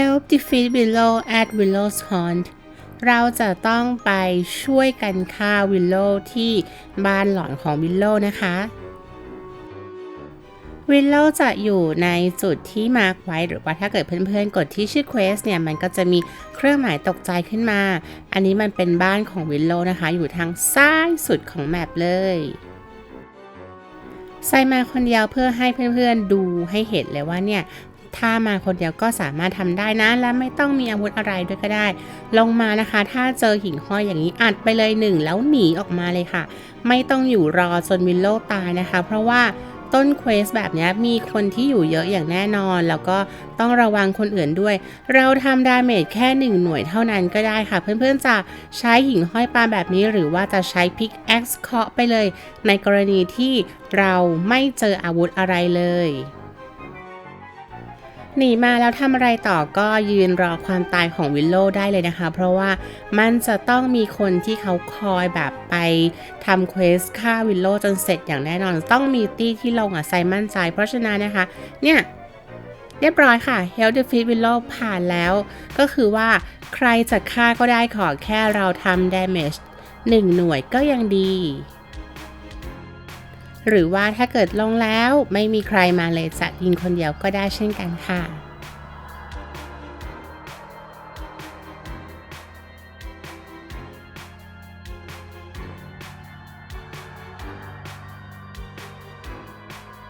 Help defeat Willow at Willow's Haunt เราจะต้องไปช่วยกันฆ่าวิลโลที่บ้านหลอนของวิลโลนะคะ วิลโลจะอยู่ในจุดที่มาร์กไว้หรือว่าถ้าเกิดเพื่อนๆ กดที่ชื่อ Quest เนี่ย มันก็จะมีเครื่องหมายตกใจขึ้นมา อันนี้มันเป็นบ้านของวิลโลนะคะ อยู่ทางซ้ายสุดของแมปเลยใส่มาคนเดียวเพื่อให้เพื่อนๆดูให้เห็นเลยว่าเนี่ย ถ้ามาคนเดียวก็สามารถทำได้นะ และไม่ต้องมีอาวุธอะไรด้วยก็ได้ ลงมานะคะ ถ้าเจอหิ่งห้อยอย่างนี้อัดไปเลยหนึ่งแล้วหนีออกมาเลยค่ะ ไม่ต้องอยู่รอจนวิลโลตายนะคะ เพราะว่าต้นเควสแบบนี้มีคนที่อยู่เยอะอย่างแน่นอน แล้วก็ต้องระวังคนอื่นด้วย เราทำดาเมจแค่หนึ่งหน่วยเท่านั้นก็ได้ค่ะ เพื่อนๆจะใช้หิ่งห้อยปลาแบบนี้ หรือว่าจะใช้พิกแอ็กซ์เคาะไปเลย ในกรณีที่เราไม่เจออาวุธอะไรเลย หนีมาแล้วทำอะไรต่อก็ยืนรอความตายของวิลโลได้เลยนะคะ เพราะว่ามันจะต้องมีคนที่เขาคอยแบบไปทำเควสฆ่าวิลโลจนเสร็จอย่างแน่นอน ต้องมีตี้ที่ลงอะใส่มั่นใจเพราะฉะนั้นนะคะ เนี่ย เรียบร้อยค่ะ Help Defeat Willow ผ่านแล้ว ก็คือว่าใครจะฆ่าก็ได้ขอแค่เราทำ damage 1 หน่วยก็ยังดี หรือว่าถ้าเกิดลงแล้วไม่มีใครมาเลยจะยิงคนเดียวก็ได้เช่นกันค่ะ